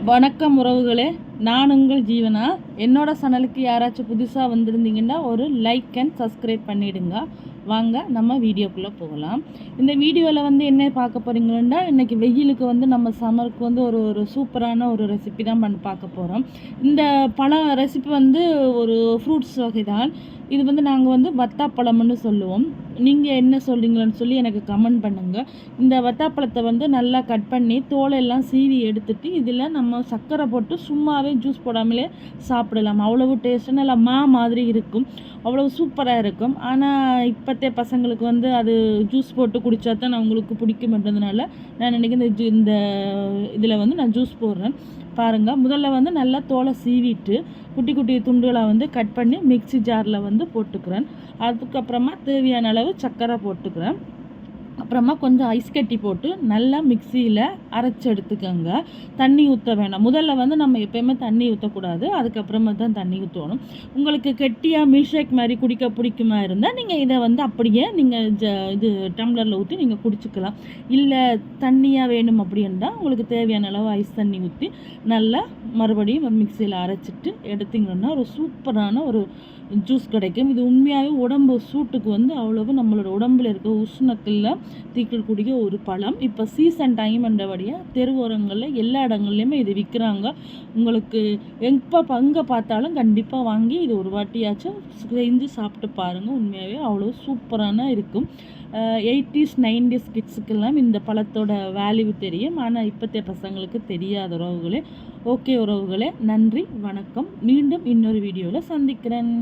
வணக்கம் உறவுகளே. நான் உங்கள் ஜீவனா? என்னோட சேனலுக்கு யாராச்சும் புதுசாக வந்திருந்தீங்கன்னா ஒரு லைக் அண்ட் சப்ஸ்கிரைப் பண்ணிவிடுங்க வாங்க நம்ம வீடியோக்குள்ளே போகலாம். இந்த வீடியோவில் வந்து என்ன பார்க்க போகிறீங்கன்னா இன்றைக்கி வெயிலுக்கு வந்து நம்ம சம்மருக்கு வந்து ஒரு ஒரு சூப்பரான ஒரு ரெசிபி தான் பண்ண பார்க்க போகிறோம் இந்த பழம் ரெசிபி வந்து ஒரு ஃப்ரூட்ஸ் வகை தான் இது வந்து நாங்கள் வந்து வத்தாப்பழம்னு சொல்லுவோம். நீங்கள் என்ன சொல்கிறீங்களன்னு சொல்லி எனக்கு கமெண்ட் பண்ணுங்கள் இந்த வத்தாப்பழத்தை வந்து நல்லா கட் பண்ணி தோலெல்லாம் சீவி எடுத்துட்டு இதில் நம்ம சர்க்கரை போட்டு சும்மா சும்மாவே ஜூஸ் போடாமலே சாப்பிடலாம். அவ்வளவு டேஸ்ட்டு நல்லா மா மாதிரி இருக்கும். அவ்வளோ சூப்பராக இருக்கும். ஆனால் இப்போத்தைய பசங்களுக்கு வந்து அது ஜூஸ் போட்டு குடித்தா தான் அவங்களுக்கு பிடிக்க மாட்டதுனால நான் நினைக்கிறேன் இந்த ஜூ இந்த இதில் வந்து நான் ஜூஸ் போடுறேன். பாருங்கள் முதல்ல வந்து நல்லா தோலை சீவிட்டு குட்டி குட்டி துண்டுகளை வந்து கட் பண்ணி மிக்சி ஜாரில் வந்து போட்டுக்கிறேன். அதுக்கப்புறமா தேவையான அளவு சர்க்கரை போட்டுக்கிறேன். அப்புறமா கொஞ்சம் ஐஸ் கட்டி போட்டு நல்லா மிக்சியில் அரைச்சி எடுத்துக்கோங்க. தண்ணி ஊற்ற வேணாம். முதல்ல வந்து நம்ம எப்போயுமே தண்ணி ஊற்றக்கூடாது அதுக்கப்புறமா தான் தண்ணி ஊற்றணும் உங்களுக்கு கெட்டியாக மில்க் ஷேக் மாதிரி குடிக்க பிடிக்குமா இருந்தால் நீங்கள் இதை வந்து அப்படியே நீங்கள் ஜ இது டம்ளரில் ஊற்றி நீங்கள் குடிச்சிக்கலாம். இல்லை தண்ணியாக வேணும் அப்படின்னா உங்களுக்கு தேவையான அளவு ஐஸ் தண்ணி ஊற்றி நல்லா மறுபடியும் மிக்சியில் அரைச்சிட்டு எடுத்திங்கன்னா ஒரு சூப்பரான ஒரு ஜூஸ் கிடைக்கும். இது உண்மையாகவே உடம்பு சூட்டுக்கு வந்து அவ்வளவு நம்மளோட உடம்புல இருக்க உஷ்ணத்தில் தீக்கக்கூடிய ஒரு பழம். இப்போ சீசன் டைம் என்றபடியாக தெருவோரங்களில் எல்லா இடங்கள்லையுமே இது விற்கிறாங்க உங்களுக்கு எப்போ பங்கை பார்த்தாலும் கண்டிப்பாக வாங்கி இது ஒரு வாட்டியாச்சும் செஞ்சு சாப்பிட்டு பாருங்கள் உண்மையாகவே அவ்வளோ சூப்பரான இருக்கும். எயிட்டிஸ் நைன்டிஸ் கிட்ஸுக்கெல்லாம் இந்த பழத்தோட வேல்யூ தெரியும். ஆனால் இப்போத்தைய பசங்களுக்கு தெரியாத உறவுகளே. ஓகே உறவுகளே. நன்றி வணக்கம். மீண்டும் இன்னொரு வீடியோவில் சந்திக்கிறேன்.